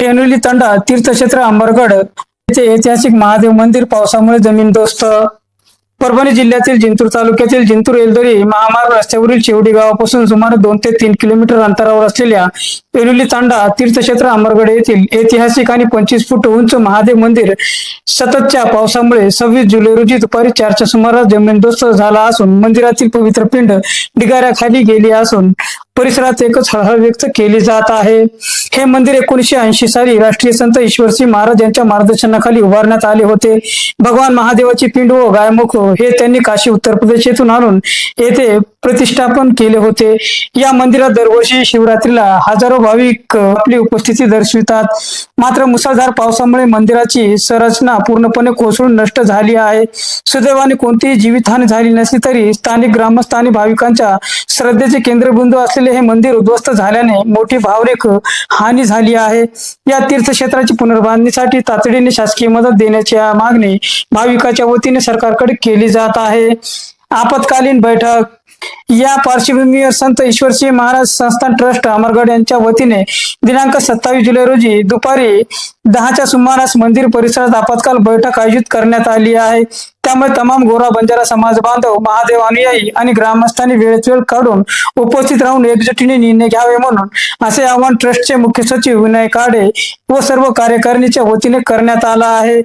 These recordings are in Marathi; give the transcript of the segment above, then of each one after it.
टेनोली तंडा तीर्थक्षेत्र अंबरगड येथे ऐतिहासिक महादेव मंदिर पावसामुळे जमीनदोस्त परभणी जिल्ह्यातील जिंतूर तालुक्यातील जिंतूर एलदरी महामार्ग रस्त्यावरील शेवडी गावापासून सुमारे दोन ते तीन किलोमीटर अंतरावर असलेल्या पेरुली तांडा तीर्थक्षेत्र अमरगड येथील ऐतिहासिक आणि पंचवीस फूट उंच महादेव मंदिर सततच्या पावसामुळे सव्वीस जुलै रोजी दुपारी चारच्या सुमारास जमीनदोस्त झाला असून मंदिरातील पवित्र पिंड ढिगाऱ्याखाली गेली असून परिसरात एकच हळहळ व्यक्त केली जात आहे. हे मंदिर एकोणीशे ऐंशी साली राष्ट्रीय संत ईश्वरसिंह महाराज यांच्या मार्गदर्शनाखाली उभारण्यात आले होते. भगवान महादेवाची पिंड व गायमुख हे त्यांनी काशी उत्तर प्रदेश आणून येथे प्रतिष्ठापन केले होते. या मंदिरात दरवर्षी शिवरात्रीला हजारो भाविक आपली उपस्थिती दर्शवितात. मात्र मुसळधार पावसामुळे मंदिराची संरचना पूर्णपणे कोसळून नष्ट झाली आहे. सुदैवाने कोणतीही जीवितहानी झाली नसली तरी स्थानिक ग्रामस्थ आणि भाविकांच्या श्रद्धेचे केंद्रबिंदू असलेले हे मंदिर उद्ध्वस्त झाल्याने मोठी भावनिक हानी झाली आहे. या तीर्थक्षेत्राची पुनर्बांधणीसाठी तातडीने शासकीय मदत देण्याची मागणी भाविकाच्या वतीने सरकारकडे केली जात आहे. आपत्कालीन बैठक या पार्श्वभूमीवर संत ईश्वरसिंह महाराज संस्थान ट्रस्ट अमरगड यांच्या वतीने दिनांक सत्तावीस जुलै रोजी दुपारी दहाच्या सुमारास मंदिर परिसरात आपत्काल बैठक आयोजित करण्यात आली आहे. त्यामुळे तमाम गोरा बंजारा समाज बांधव महादेव अनुयायी आणि ग्रामस्थांनी वेळेत वेळ काढून उपस्थित राहून एकजुटीने निर्णय घ्यावे म्हणून असे आवाहन ट्रस्टचे मुख्य सचिव विनय काडे व सर्व कार्यकारिणीच्या वतीने करण्यात आला आहे.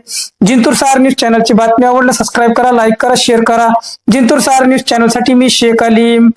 जिंतूर सार न्यूज चॅनलची बातमी आवडलं सबस्क्राईब करा लाईक करा शेअर करा. जिंतूर सार न्यूज चॅनलसाठी मी शेख अलीम.